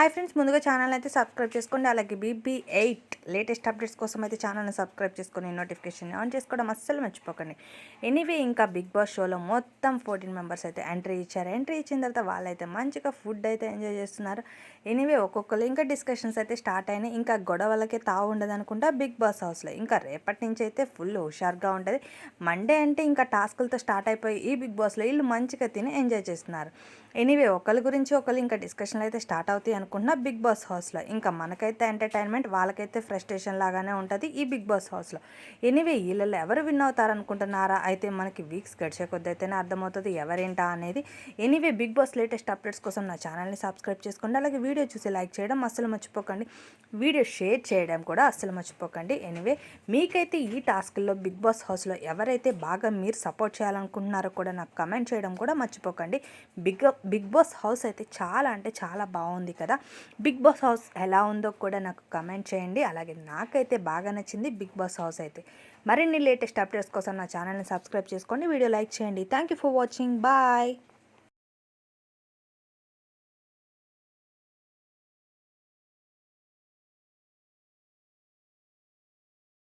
Hi friends ముందుగా channel అయితే subscribe చేసుకోండి. అలాగే బీబీ ఎయిట్ లేటెస్ట్ అప్డేట్స్ కోసం అయితే ఛానల్ని సబ్స్క్రైబ్ చేసుకొని నోటిఫికేషన్ ఆన్ చేసుకోవడం అస్సలు మర్చిపోకండి. ఎనీవే ఇంకా బిగ్ బాస్ షోలో మొత్తం ఫోర్టీన్ మెంబర్స్ అయితే ఎంట్రీ ఇచ్చారు. ఎంట్రీ ఇచ్చిన తర్వాత వాళ్ళైతే మంచిగా ఫుడ్ అయితే ఎంజాయ్ చేస్తున్నారు. ఎనీవే ఒక్కొక్కరు ఇంకా డిస్కషన్స్ అయితే స్టార్ట్ అయినాయి. ఇంకా గొడవలకే తావు ఉండదు అనుకుంటా బిగ్ బాస్ హౌస్లో. ఇంకా రేపటి నుంచి అయితే ఫుల్ హుషారుగా ఉంటుంది. మండే అంటే ఇంకా టాస్కులతో స్టార్ట్ అయిపోయి ఈ బిగ్ బాస్లో వీళ్ళు మంచిగా తిని ఎంజాయ్ చేస్తున్నారు. ఎనీవే ఒకరి గురించి ఒకరు ఇంకా డిస్కషన్లు అయితే స్టార్ట్ అవుతాయి అనుకున్న బిగ్ బాస్ హౌస్లో. ఇంకా మనకైతే ఎంటర్టైన్మెంట్ వాళ్ళకైతే ఫ్రస్ట్రేషన్ లాగానే ఉంటుంది ఈ బిగ్ బాస్ హౌస్లో. ఎనీవే వీళ్ళలో ఎవరు విన్ అవుతారు అనుకుంటున్నారా అయితే మనకి వీక్స్ గడిచే కొద్ది అయితేనే అర్థమవుతుంది ఎవరేంటా అనేది. Anyway Bigg Boss latest updates కోసం నా ఛానల్ని సబ్స్క్రైబ్ చేసుకోండి అలాగే వీడియో చూసి లైక్ చేయడం అస్సలు మర్చిపోకండి. వీడియో షేర్ చేయడం కూడా అస్సలు మర్చిపోకండి. ఎనీవే మీకైతే ఈ టాస్క్లో బిగ్ బాస్ హౌస్లో ఎవరైతే బాగా మీరు సపోర్ట్ చేయాలనుకుంటున్నారో కూడా నాకు కమెంట్ చేయడం కూడా మర్చిపోకండి. బిగ్ బిగ్ బాస్ హౌస్ అయితే చాలా అంటే చాలా బాగుంది కదా. కదా? బిగ్ బాస్ హౌస్ ఎలా ఉందో కూడా నాకు కమెంట్ చేయండి. అలాగే నాకైతే బాగా నచ్చింది బిగ్ బాస్ హౌస్ అయితే. మరిన్ని లేటెస్ట్ అప్డేట్స్ కోసం నా ఛానల్ని సబ్స్క్రైబ్ చేసుకోండి. వీడియో లైక్ చేయండి. Thank you for watching. Bye.